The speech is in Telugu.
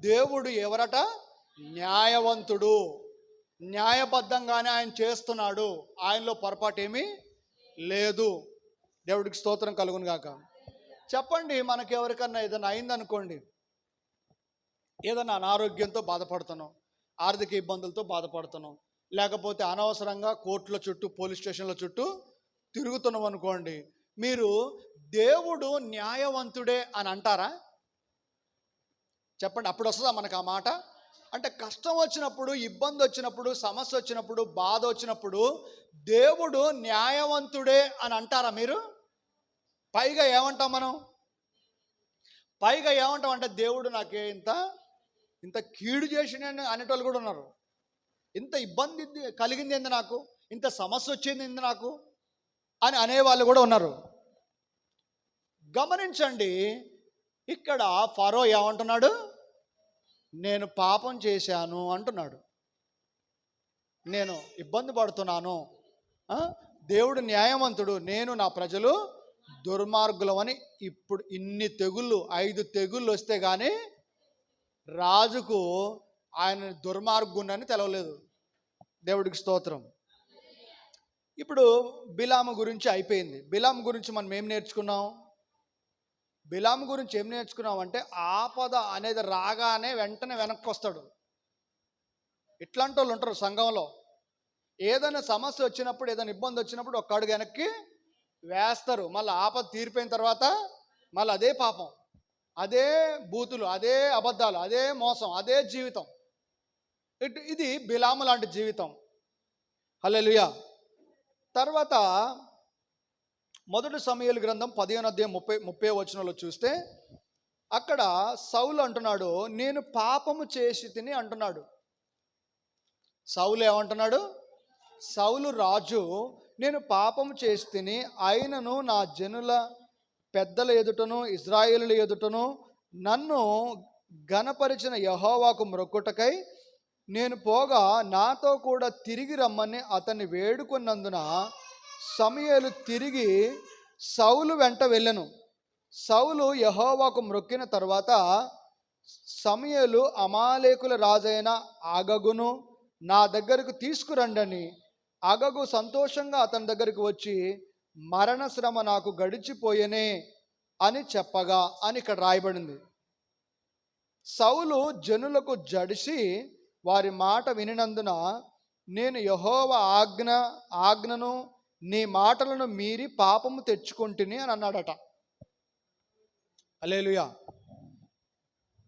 దేవుడు ఎవరట? న్యాయవంతుడు. న్యాయబద్ధంగానే ఆయన చేస్తున్నాడు. ఆయనలో పొరపాటు ఏమీ లేదు. దేవుడికి స్తోత్రం కలుగును గాక. చెప్పండి మనకి ఎవరికన్నా ఏదైనా అయిందనుకోండి. ఏదైనా అనారోగ్యంతో బాధపడుతున్నాం ఆర్థిక ఇబ్బందులతో బాధపడుతున్నాం లేకపోతే అనవసరంగా కోర్టుల చుట్టూ పోలీస్ స్టేషన్ల చుట్టూ తిరుగుతున్నాం అనుకోండి మీరు దేవుడు న్యాయవంతుడే అని అంటారా? చెప్పండి అప్పుడు వస్తుందా మనకు ఆ మాట? అంటే కష్టం వచ్చినప్పుడు ఇబ్బంది వచ్చినప్పుడు సమస్య వచ్చినప్పుడు బాధ వచ్చినప్పుడు దేవుడు న్యాయవంతుడే అని అంటారా మీరు? పైగా ఏమంటాం మనం? పైగా ఏమంటాం అంటే దేవుడు నాకే ఇంత ఇంత కీడు చేసిన అనేటోళ్ళు కూడా ఉన్నారు. ఇంత ఇబ్బంది కలిగింది ఏంది నాకు? ఇంత సమస్య వచ్చింది ఏంది నాకు? అని అనేవాళ్ళు కూడా ఉన్నారు. గమనించండి ఇక్కడ ఫరో ఏమంటున్నాడు? నేను పాపం చేశాను అంటున్నాడు. నేను ఇబ్బంది పడుతున్నాను. దేవుడు న్యాయవంతుడు. నేను నా ప్రజలు దుర్మార్గులమని ఇప్పుడు ఇన్ని తెగుళ్ళు ఐదు తెగుళ్ళు వస్తే కానీ రాజుకు ఆయన దుర్మార్గుణ్ణని తెలవలేదు. దేవుడికి స్తోత్రం. ఇప్పుడు బిలాము గురించి అయిపోయింది. బిలాము గురించి మనం ఏం నేర్చుకున్నాం? బిలాము గురించి ఏం నేర్చుకున్నామంటే ఆపద అనేది రాగానే వెంటనే వెనక్కి వస్తాడు ఇట్లాంటి వాళ్ళు ఉంటారు సంఘంలో. ఏదైనా సమస్య వచ్చినప్పుడు ఏదైనా ఇబ్బంది వచ్చినప్పుడు ఒక్క అడుగు వెనక్కి వేస్తారు. మళ్ళీ ఆపద తీరిపోయిన తర్వాత మళ్ళీ అదే పాపం అదే బూతులు అదే అబద్ధాలు అదే మోసం అదే జీవితం. ఇట్ ఇది బిలాము లాంటి జీవితం. హలో తర్వాత మొదటి సమయాల గ్రంథం పదిహేను అధ్యాయం ముప్పై ముప్పై వచనంలో చూస్తే అక్కడ సౌలు అంటున్నాడు నేను పాపము చేసి తిని అంటున్నాడు. సౌలు ఏమంటున్నాడు? సౌలు రాజు నేను పాపము చేసి తిని ఆయనను నా జనుల పెద్దల ఎదుటను ఇజ్రాయేలుల ఎదుటను నన్ను ఘనపరిచిన యహోవాకు మొక్కుటకై నేను పోగా నాతో కూడా తిరిగి రమ్మని అతన్ని వేడుకున్నందున సమయలు తిరిగి సౌలు వెంట వెళ్ళను. సౌలు యహోవాకు మ్రొక్కిన తర్వాత సమయలు అమాలేకుల రాజైన అగగును నా దగ్గరకు తీసుకురండని. అగగు సంతోషంగా అతని దగ్గరికి వచ్చి మరణ శ్రమ నాకు గడిచిపోయేనే అని చెప్పగా అని ఇక్కడ రాయబడింది. సౌలు జనులకు జడిసి వారి మాట వినినందున నేను యహోవ ఆజ్ఞ ఆజ్ఞను నీ మాటలను మీరి పాపము తెచ్చుకుంటుని అని అన్నాడట. అలేలుయా